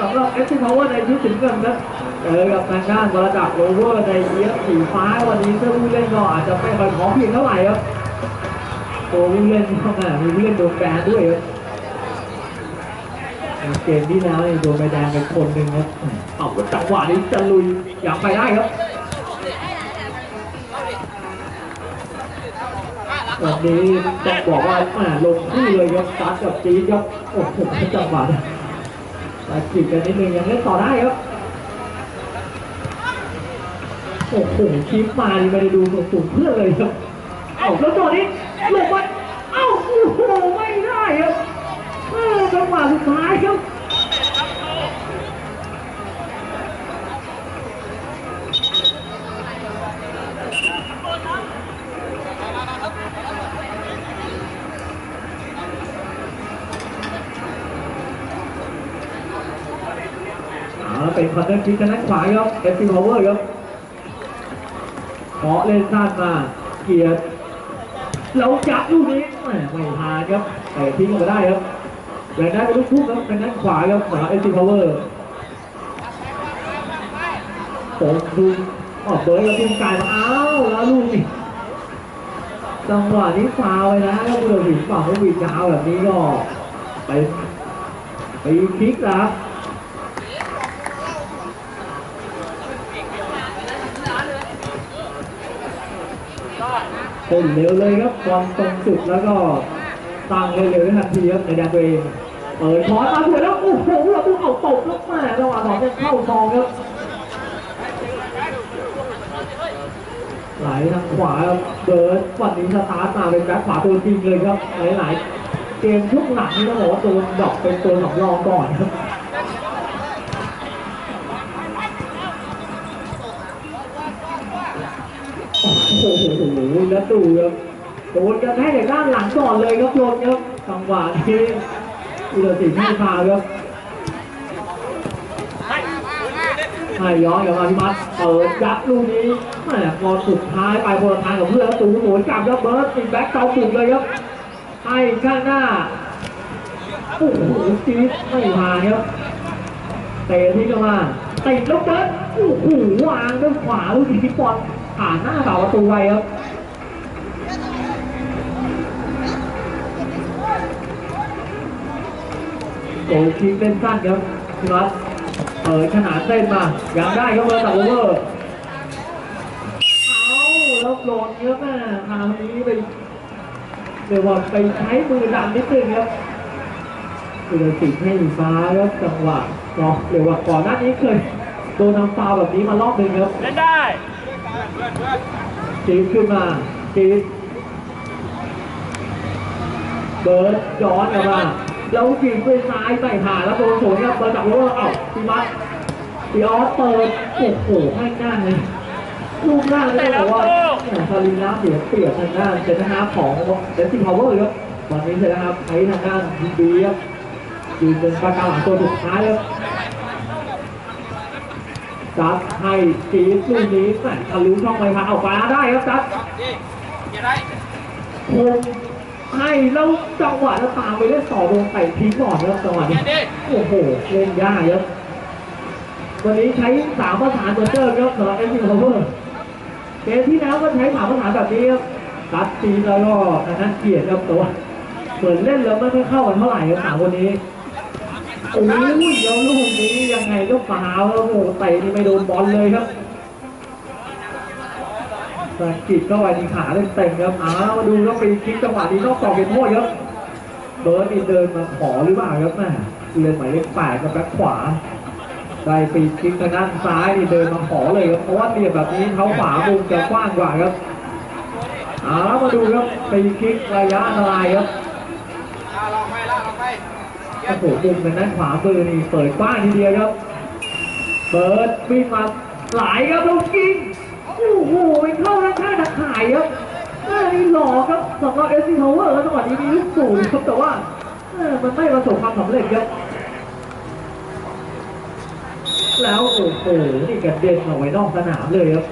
สำหรับเอสซีพาวเวอร์ในชุดถึงเงินครับเจอกับทางด้านบรจักรโรเวอร์ในเยียสีฟ้าวันนี้เสื้อผู้เล่นก็อาจจะไม่ค่อยพร้อมเพียงเท่าไหร่ครับตัวผู้เล่นก็แหม่มีผู้เล่นโดนแบนด้วยครับเกมที่แล้วนี่โดนใบแดงเป็นคนหนึ่งครับเอาแล้วจังหวะนี้จะลุยอยากไปได้ครับ วันนี้ต้องบอกว่าแหมลงที่เลยครับตาร์กับจีนครับโอ้โหจังหวะแต่จีบกันนิดนึงยังเล่นต่อได้ครับโอ้โหคลิปมานี่ไม่ได้ดูสูงเพื่อนเลยครับเอ้าแล้วตอนนี้ลบไปเอ้าโอ้โหไม่ได้ครับเออจังหวะสุดท้ายครับ เอาละเป็นคอนเทนต์คิกทางด้านขวาครับเอฟซีพาวเวอร์ครับขอเล่นสั้นมาเกียร์เราจับลูกนี้แหม่ไม่พานครับแต่ทิ้งกมาได้ครับแรงได้เป็นลูกทุ่งครับทางด้านขวาครับสำหรับเอฟซีพาวเวอร์ผมดูออกเบิร์แล้วทีมกายมาอ้าวแล้วลูกนี้จังหวะนี้ฟาวล์ไปนะแล้วผู้ตัดสินฝั่งผู้บีดาวแบบนี้ก็ไปไปคลิกนะค รับคนเร็วเลยครับบอลตรงจุดแล้วก็ตั้งเร็วๆได้ทันทีครับในแดนตัวเองเปิดคอร์สมาสวยแล้วโอ้โหเราต้องเอาตกครับแม่ระหว่างสองจะเข้าซองครับไหลทางขวาเบิร์ดวันนี้สตาร์ทมาเป็นแบ็คขวาตัวจริงเลยครับหลายๆเกมช่วงหลังนี่ต้องบอกว่าตัวดอกเป็นตัวสำรองก่อนครับ โอ้โหแล้วดูครับโดนกระแทกจากด้านหลังก่อนเลยครับโดนครับจังหวะที่อุลสินให้ฟาครับให้ย้อนกลับมาที่มัดเปิดยัดลูกนี้แม่พอสุดท้ายไปบนทางกับเพื่อนแล้วตูหมุนกลับครับเบิร์ดติดแบ็คเกาปุกเลยครับให้ข้างหน้าโอ้โหจี๊ดไม่ผ่าครับเตะที่เข้ามาติดแล้วเบิร์ดโอ้โหวางด้วยขวาลูกนี้บอล ผ่านหน้าเสาประตูไปครับโกลคิกเล่นสั้นครับพี่น็อตเปิดขนาดเส้นมายังได้ครับเบอร์ตัดโอเวอร์เอาแล้วโหลดเยอะมากคราวนี้ไปเดี๋ยวว่าไปใช้มือดันนิดนึงครับคือติดให้ฟ้าครับจังหวะเนาะเดี๋ยวว่าก่อนหน้านี้เคยโดนทำฟาวแบบนี้มารอบหนึ่งครับเล่นได้ จีขึ้นมาจีเบิร์ดย้อนกลับมาแล้วจีบด้วยซ้ายใส่ผ่าแล้วโดนสวนครับเบิร์ดจับโลเอ้าพี่มัดพี่ออสเปิดโอ้โหให้หน้าเลยลูกหน้าเลยบอกว่าเนี่ยซาลินาเสียเปรียบทางด้านเซนต์ฮาร์ของเดนซิพาวเวอร์ครับตอนนี้เซนต์ฮาร์ใช้ทางด้านดีบีครับยืนเป็นประการหลังตัวสุดท้ายครับ จัดให้จีบลูกนี้แม่ทะลุช่องไปพาเอาฟ้าได้ครับจัดย่าได้คงให้แล้วจังหวะแล้วตามไปได้ต่อวงไต่ทิ้งก่อนครับจังหวะนี้โอ้โหเล่นยากครับวันนี้ใช้สามประสาเหมือนเดิมครับสำหรับเอ็นซีโคเวอร์เกมที่แล้วก็ใช้สามประสาแบบนี้ครับตัดตีแล้วก็นนั้นเกลียดครับแต่ว่าเหมือนเล่นแล้วไม่ค่อยเข้ากันเท่าไหร่ครับสามคนนี้ โอ้ยแล้วลูกนี้ยังไงก็ฟาวแล้วโอ้โหเตะนี่ไม่โดนบอลเลยครับสกิดเข้าไปที่ขาเต็มๆครับอ้าวมาดูแล้วปีคิกจังหวะนี้นอกกรอบเป็นโทษครับเบิร์ดนี่เดินมาขอหรือเปล่าครับแม่เรียนหมายเลขแปดกับแบ็คขวาได้ปีคิกทางด้านซ้ายนี่เดินมาขอเลยครับเพราะว่าเรียนแบบนี้เท้าขวามุมจะกว้างกว่าครับเอาแล้วมาดูครับปีคิกระยะอันตรายครับ ลองไปละลองไป โอ้โหมุมทางด้านขวามือนี่เปิดกว้างทีเดียวครับ เปิดวิ่งมาหลายครับลูกยิงโอ้โหไปเข้าด้านข้างตะข่ายครับนี่หล่อครับสำหรับเอสซีทาวเวอร์จังหวะนี้มีลูกสูงครับแต่ว่ามันไม่ประสบความสำเร็จครับแล้วโอ้โหนี่กระเด็นออกไปนอกสนามเลยครับ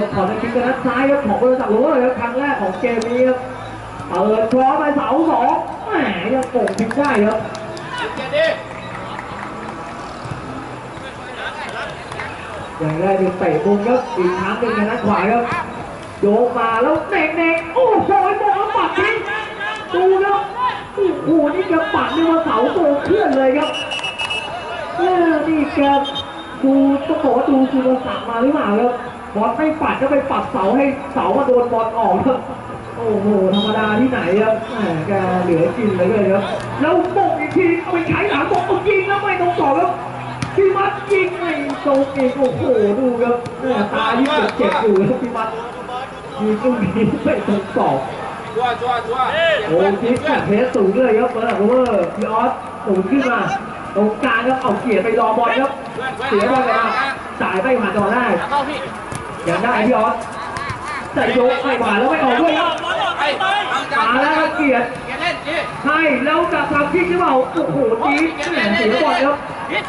ดูครับขอจะคิดกันนัดซ้ายครับของบริษัทโรเลยครับครั้งแรกของเกมนี้ครับเปิดคล้อไปเสาสองแหมยังโป่งทิ้งได้ครับเกียร์ดิอย่างแรกเป็นเตะมุมครับอีกครั้งหนึ่งทางด้านขวาครับโยกมาแล้วเน่งเน่งโอ้โหบอลปัดทิ้งดูครับโอ้โหนี่แกปัดนี่ว่าเสาโตเคลื่อนเลยครับเออนี่แกดูต้องบอกว่าดูสุรศักดิ์มาหรือเปล่าครับ บอลไม่ปัดก็ไปปัดเสาให้เสามาโดนบอลออกครับโอ้โหธรรมดาที่ไหนครับแหมแกเหลือกินเลยเลยครับแล้วบกอีกทีเอาไปใช้หลังบกเอายิงแล้วไม่ตรงต่อครับพี่มัดยิงไม่ตรงอีกโอ้โหดูครับตาที่เจ็บอยู่ครับพี่มัดยิงลูกนี้ไม่ตรงต่อชัวชัวชัวโอ้ทิศจากเพสสูงเลยครับเปิดโอเวอร์พี่ออสสูงขึ้นมาตรงกลางครับเอาเกียร์ไปรอบอลครับเสียบอลไปมาจ่ายไม่ผ่านจอได้ ยังได้พี่ออสแต่โยกไม่ผ่านแล้วไม่ออกด้วยครับไปทำการมาแล้วครับเกียร์เกียร์เล่นดิใช่แล้วจะทำพลิกหรือเปล่าโอ้โหจี๊ดแหม่เสียบอลครับพิษ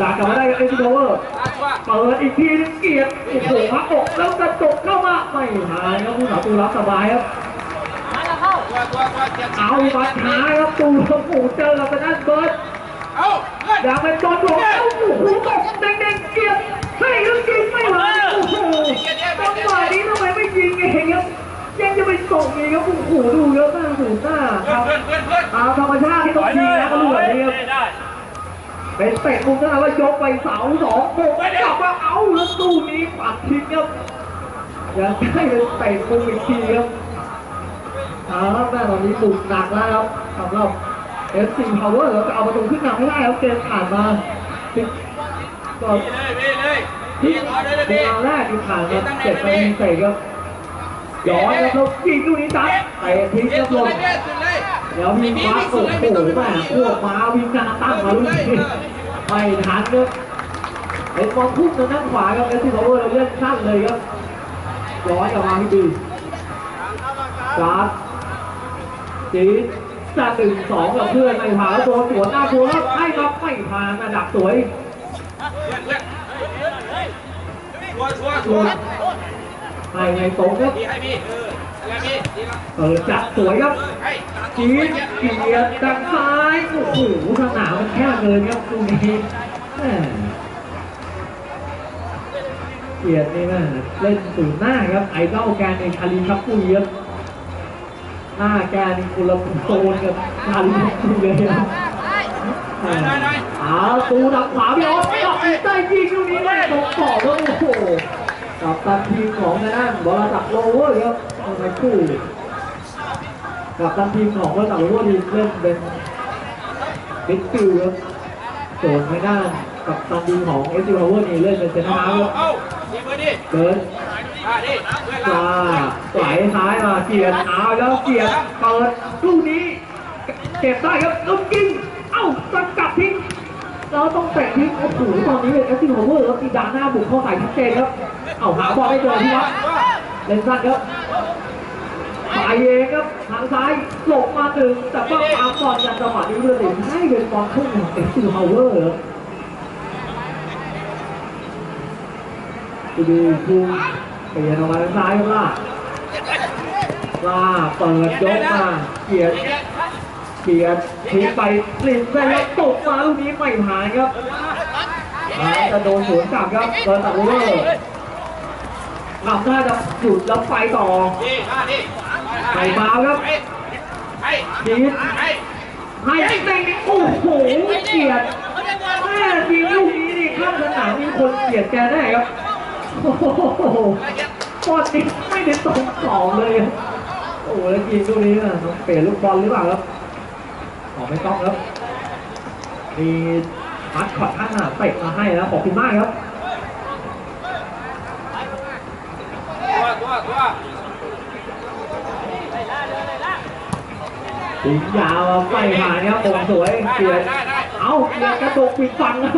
จ่ายกลับมาได้ครับเอ็นซีโอเวอร์ลาชัวร์เปิดอีกทีนึงเกียรติโอ้โหพักอกแล้วกระจกเข้ามาไม่หายครับผู้สาวตูรับสบายครับชัวร์ชัวร์ชัวร์เกียร์เอามาหายครับตูครับโอ้โหเจอกับทางด้านเบิร์ดเอาเฮ้ยอยากเป็นจอนหลวงโอ้โหตกแดงๆเกียรติให้ลูกยิงไม่ไหว โอ้โหจังหวะนี้ทำไมไม่ยิงเองครับยังจะไปส่งเองครับโอ้โหดูเยอะมากสูงหน้าครับเพื่อนเพื่อนเพื่อนตามธรรมชาติที่ต้องยิงนะก็รู้แบบนี้ครับได้เป็นเตะมุมนะว่ายกไปเสาสองโบกกลับมาเอาแล้วตู้นี้ปัดทิ้งครับยังได้เป็นเตะมุมอีกทีครับเอาละแม่ตอนนี้บุกหนักแล้วครับสำหรับเอฟซีพาวเวอร์แล้วก็เอาประตูขึ้นนำไม่ได้ครับเกมผ่านมาสิบก็พี่เลยพี่เลย ที่พี่รอได้เวลาแรกที่ผ่านมาเจ็ดนาทีเตะครับย้อนแล้วเขายิงลูกนี้ซัดเตะทิ้งเล่คนรับลงสุดเลยพี่สุดเลยแล้วมีฟ้าโอ้โหแม่อ้วกมาวิ่งหน้าตั้งมาลูกนี้ไม่ทันครับเป็นบอลพุ่งทางด้านขวาครับเอสซีพาวเวอร์เราเล่นสั้นเลยครับย้อนกลับมาที่ดีการ์ดจีดจะหนึ่งสองกับเพื่อนไม่ผ่านแล้วสวนหน้าตัวแล้วให้ครับไม่ผ่านนะดักสวย ชัวร์ชัวร์ชัวร์ให้ในโต๊ะครับพี่ให้พี่เออแล้วพี่ดีแล้วเปิดจับสวยครับจีดเกียร์ดังซ้ายโอ้โหสนามมันแคบเลยครับตรงนี้เกียรตินี่นะเล่นสูงหน้าครับไอดอลแกนในคาริคับปุยครับหน้าแกนคนละโซนกับคาริคับปุยเลยครับ ได้ได้ได้อาตูดักขวาพี่ออสตัดสินใจยิงลูกนี้แม่ตรงกรอแล้วโอ้โหกับตันทีมของทางด้านบอลจากโลเวอร์ครับเอาไปคู่กับตันทีมของบอลจากโลเวอร์ทีเล่นเป็นบิ๊กฟิลครับส่วนทางด้านกับตันทีมของเอสซีโลเวอร์นี่เล่นเป็นเซนเตอร์ฮาร์ครับเอาดีมือดิเกิดิเพื่อนปเราลาไหลซ้ายมาเกียร์เอาแล้วเกียร์เปิดลูกนี้เก็บได้ครับลูกกิ้ง เราต้องเตะทิ้งโอ้โหตอนนี้เป็นแอสซิโอเวอร์ครับตีดาหน้าบุกเข้าใส่ชัดเจนครับ เอาหาบอลไม่เจอที่วัดเล่นสั้นครับสายเองครับทางซ้ายหลบมาหนึ่งแต่ว่าปาบอลกันจังหวะนี้เพื่อนถึงให้เป็นบอลขึ้นของแอสซิสต์โอเวอร์ครับดูภูมิเปลี่ยนออกมาทางซ้ายครับล่าล่าเปิดยกมาเกียร์ เกียร์ทิ้งไปลินไปแล้วตกมาลูกนี้ไม่ผ่านครับอาจะโดนสวนกลับครับเปิดตัดเวอร์หลับน่าจะหยุดแล้วไปต่อไปมาครับให้ให้จีดให้ให้เต็งโอ้โหเกียร์แม่ทีมลูกนี้นี่ข้างสนามมีคนเกลียดแกแน่ครับโอ้โหบอลนี่ไม่ได้ตรงกรอบเลยโอ้โหแล้วยิงลูกนี้นะเปลี่ยนลูกบอลหรือเปล่าครับ ออไม่ต้องครับ มีมัดขอดท่านหนาเตะมาให้แล้วขอบคุณมากครับตัวตัวตัวถึงยาวไม่ผ่านครับผมสวยเกียเอ้าเกียกระตกปิดฟังครับ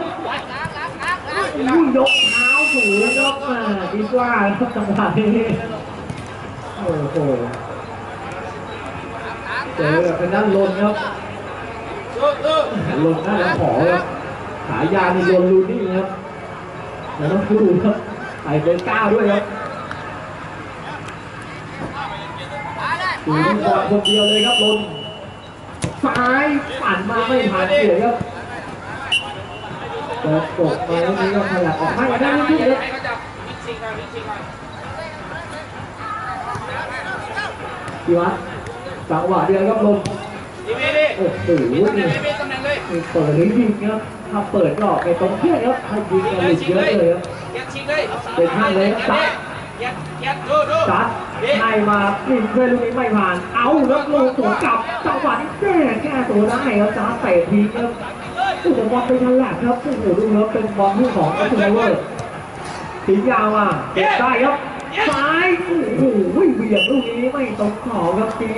อุ้ยยกเท้าสูงครับมาดีกว่าครับจังหวะนี้โอ้โหเจอแบบเป็นด้านลนครับ ตัวตัวลนด้าแล้วขอครับฉายาในลนลูนี่ครับ แล้วต้องดูครับตส่เบอร์เก้าด้วยครับดูลูกบอลคนเดียวเลยครับลนซ้ายปั่นมาไม่ผ่านเสียครับเปิดกดมาแล้วนี้ก็ขยับออกให้ได้ลูกนี้ครับให้เขาจับมิกซิ่งามิกซิ่งมาพี่วัดจังหวะเดียวครับลน ดีดีดีโอ้โหมีตำแหน่นี่งเลยมีตำแหน่งเลยมีเปิดหรือยิงครับถ้าเปิดก็ออกไปตรงเที่ยงครับถ้ายิงก็หลุดเยอะเลยครับเกียร์ชิงเลยเป็นข้างเลยครับเกียร์เกียร์ดูดูจัดให้มายิงเพื่อนลูกนี้ไม่ผ่าน เอาแล้วลงสวนกลับจังหวะนี้แก้แก้ตัวได้ครับจ้าเตะทีครับโอ้โหบอลเป็นฉลับครับโอ้โหดูครับเป็นบอลที่ของเอสเวอร์สียาวอะเก็บได้ครับซ้ายโอ้โหเบี่ยงลูกนี้ไม่ตรงขอบครับที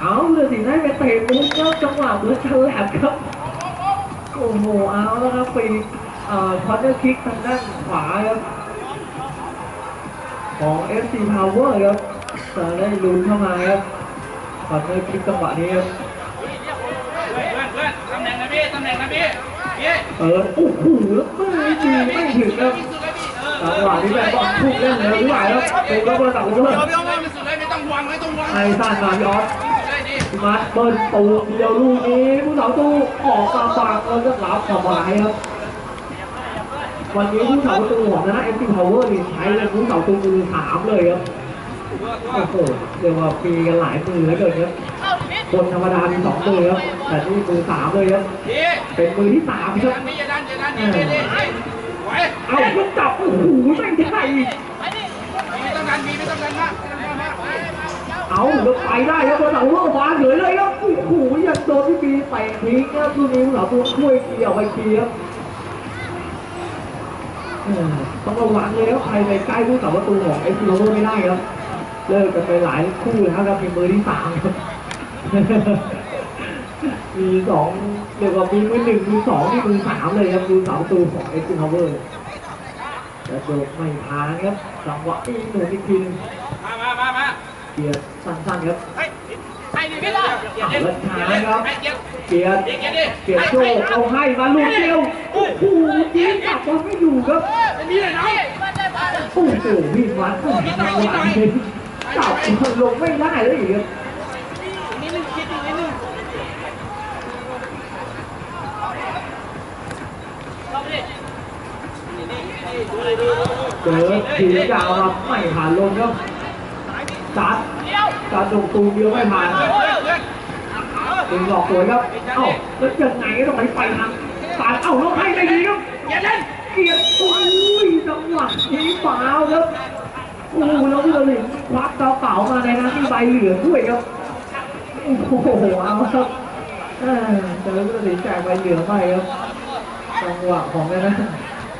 เอาเลยสิได้ไปเตะมุกครับจังหวะเหมือนฉลับครับ โอ้โห เอาแล้วครับไปเอ่อคอร์เนอร์คิกทางด้านขวาครับของ FC Power ครับจะได้ลุ้นเข้ามาครับคอร์เนอร์คิกจังหวะนี้ครับเพื่อนเพื่อนตำแหน่งนะพี่ตำแหน่งนะพี่พี่เออโอ้โหล้วไม่ดีไม่ถึงครับจังหวะนี้แบบบอลพุ่งเล่นเลยหรือเปล่าครับเป็นระเบิดตัดระเบิดเดี๋ยวเดี๋ยวไม่สุดเลยไม่ต้อง วางไม่ต้องวางไอ้สั้นมายอดเลยดีมาเบิ้ลตูเดียวลูกนี้ผู้สาวตูออกมาฝากแล้วก็รับสบายครับ วันนี้ผู้สาวตูของนะเอฟซีพาวเวอร์นี่ใช้เลยผู้สาวตูมือสามเลยครับโอ้โหเรียกว่าปีกันหลายมือแล้วเกินครับคนธรรมดามีสองมือครับแต่นี่มือสามเลยครับพี่เป็นมือที่สามครับดันพี่อย่าดันอย่าดันดีดีดีไหวเอาลูกจับโอ้โหไม่ได้อีกไม่ต้องดันพี่ไม่ต้องดันมากไม่ต้องดันมาก เอาแล้วไปได้ครับคนเหล่าโลกมาเหลือเลยครับโอ้โหยังโดนพี่ปีเตะทิ้งครับลูกนี้ผู้สาวตูช่วยเกี่ยวไปทีครับต้องระวังเลยครับใครไปใกล้ผู้สาวประตูของเอฟซีโรไม่ได้ครับเลิกกันไปหลายคู่แล้วครับมีมือที่สามครับมีสองเรียกว่ามีมือหนึ่งมือสองมีมือสามเลยครับมือสามประตูของเอ็กซ์พาวเวอร์แต่โดดไม่ทานครับจังหวะอีกหนึ่งอีกทีนึง เกียร์สั้นๆครับเฮ้ยให้ดิพี่ล่ะเกียร์เกียร์เกียร์เกียร์ดิเกียร์โชคเอาให้มาลูกเดียวโอ้โหยิงกลับมาไม่อยู่ครับนี่เลยน้องโอ้โหวิ่งวัดจังหวะนี้กลับมันลงไม่ได้เลยอีกครับนิดนึงคิดอีกนิดนึงเจอทีมยาวมาไม่ผ่านลงครับ จัดจัดลงตูมเดียวไม่ผ่านเพื่อนเพื่อนเพื่อนดึงหลอกสวยครับเอ้าแล้วยังไงก็ต้องไปไปทางสายเอ้าแล้วให้ได้ดีครับอย่าเล่นเกียรติโอ้ยจังหวะนี้ฟาวครับโอ้โหแล้วพี่เราเห็นควักกระเป๋ามาในนั้นที่ใบเหลืองด้วยครับโอ้โหเอาครับเออเจอพี่เราเห็นแจกใบเหลืองไปครับจังหวะของนั่นนะ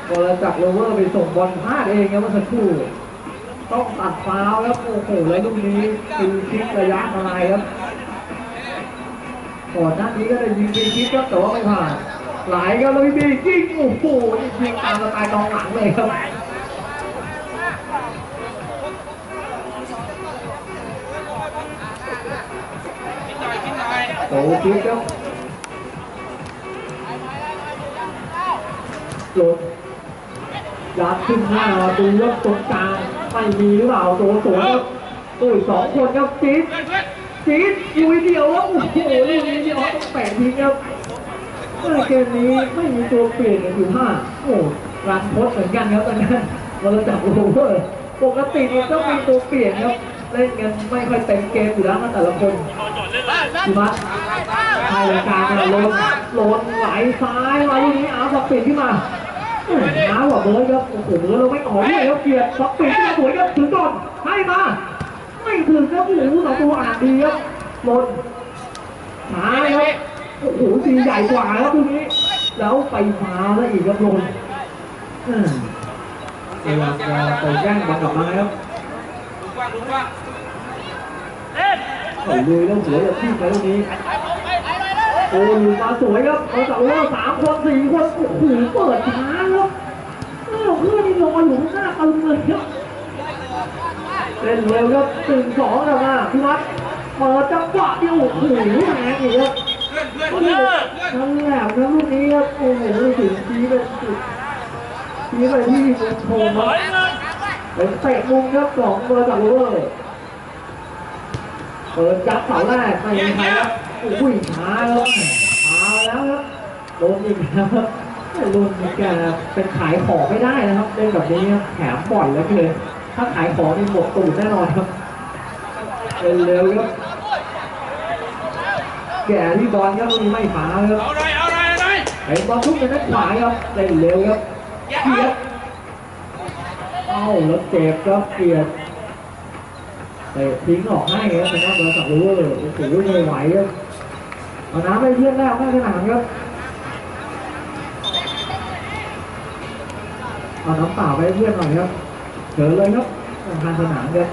บอลจากโรเวอร์ไปส่งบอลพลาดเองครับเมื่อสักครู่ ต้องตัดฟาวล์ครับโอ้โหแล้วลูกนี้คือคิกระยะอะไรครับก่อนหน้านี้ก็ได้ยิงฟรีคิกครับแต่ว่าไม่ผ่านหลายครับแล้วพี่บียิงโอ้โหยิงตามสไตล์กองหลังเลยครับคิดหน่อยคิดหน่อยโตคิกครับหลดยัดขึ้นหน้าดูว่าตรงกลาง ไม่มีหรือเปล่าตัวสวนครับโอ้ยสองคนครับจิ๊ดเพื่อนเพื่อนจี๊ดลุยเดียวแล้วโอ้โหลูกนี้ที่ออสต้องแปะทิ้งครับเมื่อเกมนี้ไม่มีตัวเปลี่ยนอยู่ห้าโอ้รันโพสเหมือนกันครับตอนนั้นเราจับโอเวอร์ปกติมันต้องมีตัวเปลี่ยนครับเล่นกันไม่ค่อยเต็มเกมอยู่แล้วนะแต่ละคนพี่มัดไทยรายการมาลนลนไหลซ้ายมาลูกนี้อาร์ตเปลี่ยนขึ้นมา น้ากว่าเบิร์ดครับโอ้โหเราไม่ออกเลยครับเกียร์สับเปลี่สวยครับถึงก่อนให้มาไม่ถึงครับโอ้โหสองตัวอ่านดีครับหล่นหาครับโอ้โหสีใหญ่กว่าครับตรงนี้ แล้วไปฟ้าแล้วอีกครับหล่นอืมพยายามจะไปแย่งบอลกลับมาครับโอ้โหลุยแล้วหัวจะทิ่มไปตรงนี้โอ้ยมาสวยครับเอาจากว่าสามคนสี่คนโอ้โหเปิดช้า ครับเอ้าเพื่อนนี่ลงมาอยู่ข้างหน้าตึงเลยครับเล่นเร็วครับหนึ่งสองกลับมาพี่วัดเปิดจังหวะเดียวโอ้โหแรงอีกครับเพื่อนเพื่อนโอ้เพื่โหอนเพื่อนนั่นแหละนะลูกนี้ครับโอ้โหถึงชี้ไปสุดชี้ไปที่มุมโถงครับเป็นเตะมุมครับของเบอร์จากโรเวอร์เปิดจับเสาแรกไม่มีใครครับโอ้ยช้าครับช้าแล้วครับโดนอีกแล้วครับ ลุนนี่แกเป็นขายของไม่ได้นะครับเล่นแบบนี้ครับแถมบ่อยแล้วเลยถ้าขายของนี่หมดตูดแน่นอนครับเร็วๆครับแก่ที่บอลครับลูกนี้ไม่ฟ้าครับเอาหน่อยเอาหน่อยเอาหน่อยไอ้บอลทุกในนักขวาครับเล่นเร็วครับอย่าเกียเอาร์เอ้าแล้วเจ็บครับเกียร์เตะทิ้งออกให้ครับเป็นนักบอลสับลูเวอร์โอ้โหไม่ไหวครับเอาน้ำไปเพื่อนแล้วแม่ขนาดครับ เอาน้ำเปล่าไปให้เพื่อนหน่อยครับเชิญเลยครับทางสนามครับ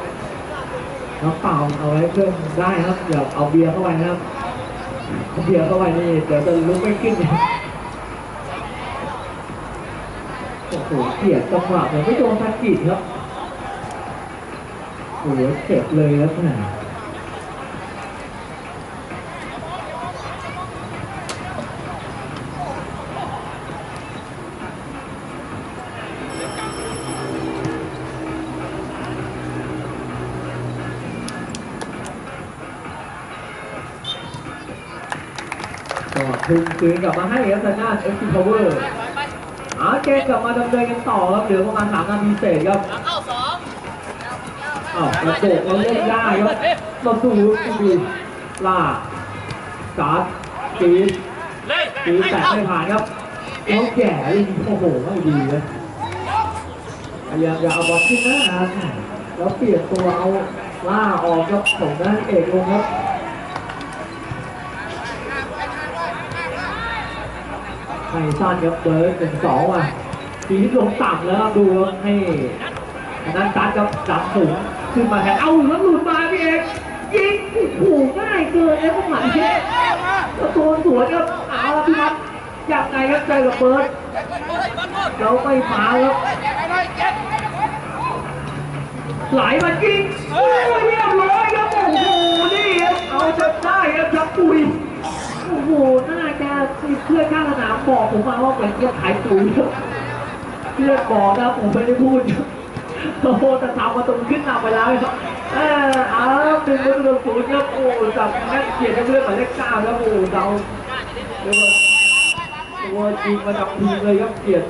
น้ำเปล่าเอาไว้เพื่อนได้ครับอย่าเอาเบียร์เข้าไปนะครับเอาเบียร์เข้าไปนี่เดี๋ยวจะลุกไม่ขึ้นเนี่ยโอ้โหเกียจังหวะผมไม่โดนทักกิดครับโอ้โหเจ็บเลยครับแห มก็ทุ่มคืนกลับมาให้ครับทางด้านเอฟซีพาวเวอร์อาเกมกลับมาดำเนินกันต่อครับเหลือประมาณสามนาทีเศษครับอ้าวกระโดดเราเล่นได้ครับเราสู้ดีลาการ์ดจีดเลยจีดแต่ไม่ผ่านครับแล้วแก่เลยโอ้โหไม่ดีเลยพยายามจะเอาบอลขึ้นหน้าครับแล้วเปลี่ยนตัวเอาล่าออกครับของด้านเอกลงครับ ไม่สั้นครับเบิร์ดเป็นสองอะทีนี้ลงต่ำแล้วครับดูให้อันนั้นตัดครับจับสูงขึ้นมาแทนเอาแล้วหลุดมาพี่เอกยิงโอ้โหง่ายเกินเลยพวกหมันเช็ดแล้วตัวสวนครับเอาละพี่มัดยังไงครับใจกับเบิร์ดเราไม่ฟ้าครับไหลมายิงโอ้ยเรียบร้อยครับโอ้โหนี่ครับเอาจนได้ครับชับปุย โอ้โหน่าจะเพื่อนข้างสนามบอกผมมาว่าเหมือนจะขายปุ๋ยครับเพื่อนบอกนะผมไม่ได้พูดโอ้โหแต่ทำมาตรงขึ้นนำไปแล้วครับเออเอาะหนึ่งประตูต่อศูนย์ครับโอ้จับแม่เกียรติเพื่อนหมายเลขเก้าครับโอ้เราเรียกว่าตัวจริงมาจากทีเลยครับเกียรติ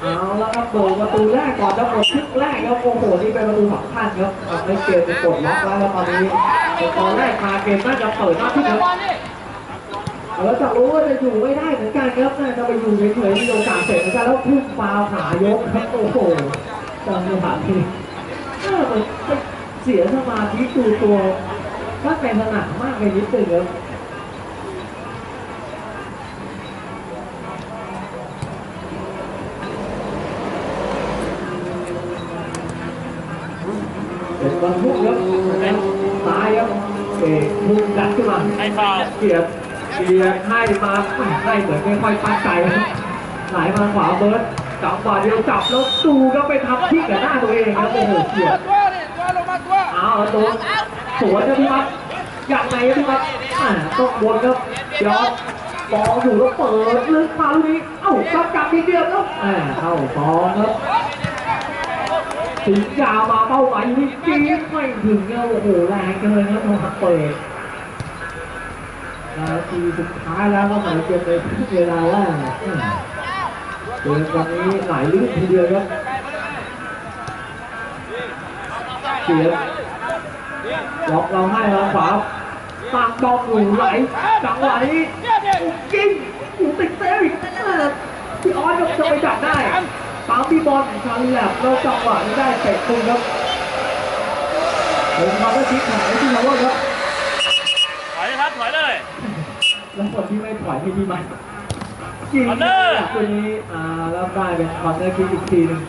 เอาและครับโดนประตูแรกก่อนแล้วหมดครึ่งแรกครับโอ้โหนี่เป็นประตูสำคัญครับทำให้เกมเป็นกดล็อกแล้วครับตอนนี้ตอนแรกมาเกมน่าจะเปิดมากขึ้นครับ แล้วจะรู้ว่าจะอยู่ไม่ได้เหมือนกันครับน่าจะไปอยู่เฉยๆมีโอกาสเสร็จเหมือนกันแล้วพุ่งฟาวขายกครับโอ้โหจังหวะนี้เออมันเสียสมาธิดูตัวถ้าเป็นสนามมากไปนิดนึงครับเป็นบอลพุ่งครับซ้ายครับเอกพุ่งดัดขึ้นมาให้ฟาวเกียร์ เกียร์ให้มาให้เหมือนไม่ค่อยตั้งใจนะไหลมาขวาเบิร์ดจับขวาเดียวจับแล้วดูก็ไปทำที่กับหน้าตัวเองครับโอ้โหเกียร์ตัวดิตัวลงมาตัวเอาแล้วตัวสวนนะพี่มัดอย่างไรครับพี่มัดอ่าต้องบนครับยอดบอลอยู่แล้วเปิดลึกมาลูกนี้เอ้าจับจับทีเดียวแล้วอ่าเข้าฟองครับถึงยาวมาเป้าหมายอยู่ที่จี๊ดไม่ถึงครับโอ้โหแรงเกินครับโทมัสเปิด นาทีสุดท้ายแล้วก็หมายเกมในเวลาแรกอืมเกมวันนี้หลายลื่นทีเดียวครับเสียล็อกเราให้เราขวาตามบอลอยู่ไหลจังหวะนี้จริงอยู่ติดเซฟอีกเออพี่ออสจะไปจับได้ตามพี่บอลชาลีแลบแล้วจังหวะนี้ได้เตะตุงครับผมทำได้ทิ้งหายที่เราว่าครับถอยครับถอยเลย แล้วคนที่ไม่ถอยให้พี่มันจริงคอนเนอร์ตัวนี้อ่าแล้วได้เป็นคอนเนอร์คิกอีกทีหนึง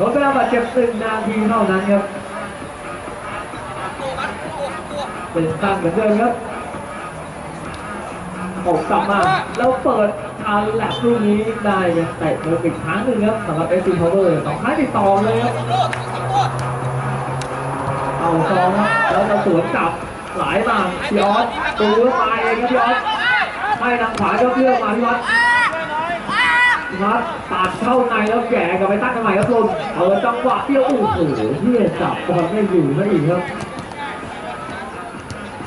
รถเวลาบาดเจ็บหนึ่งนาทีเท่านั้นครับเป็นตั้งเหมือนเดิมครับออกกลับมาแล้วเปิดทางแลบลูกนี้ได้เนี่ยเตะเจออีกครั้งหนึ่งครับสำหรับเอฟซีพาวเวอร์สองครั้งติดต่อเลยครับเอาซองครับแล้วจะสวนกลับหลายมาพี่ออสดูแล้วมาเองครับพี่ออส ให้ทางขวาครับเลือกมาพี่วัดพี่วัดตัดเข้าในแล้วแย่กับไปตั้งทำไมครับลนเออจังหวะเดียวโอ้โหเพื่อจับบอลไม่อยู่ไม่อีกครับ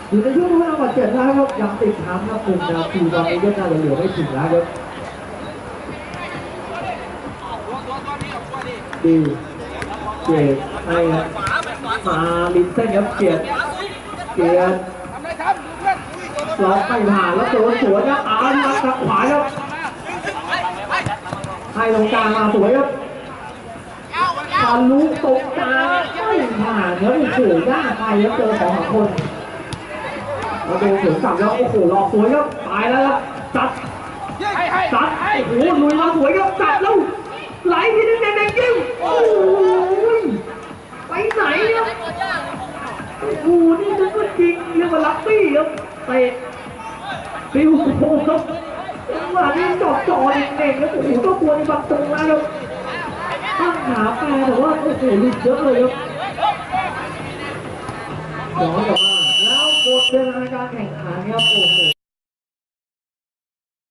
อยู่ในช่วงเวลาบาดเจ็บนะครับยังติดทางครับหนึ่งนาทีตอนนี้ก็น่าจะเหลือไม่ถึงแล้วครับดีเกียรติให้ครับมาลินเส้นครับเกียรติเกียรติ ล็อกไม่ผ่านแล้วตัวสวนครับอาร์ตทางขวาครับให้ตรงกลางมาสวยครับทะลุตรงกลางไม่ผ่านครับโอ้โหยาไปครับเจอสองสามคนมาดูถึงกลับแล้วโอ้โหหลอกสวยครับตายแล้วครับจัดให้ให้ซัดโอ้โหลุยมาสวยครับจัดแล้วไหลที่นึงแดงๆจิ้มโอ้ยไปไหนครับโอ้โหนี่มันก็จริงเรียกว่าลักบี้ครับเตะ ฟิวโค้งครับจังหวะนี้จอดจอเด็กๆแล้วโอ้โหก็ควรบังตรงแล้วครับตั้งขาแปรแต่ว่าโอ้โหหลุดเยอะเลยครับย้อนกลับมาแล้วหมดเวลาการแข่งขันครับโอ้โห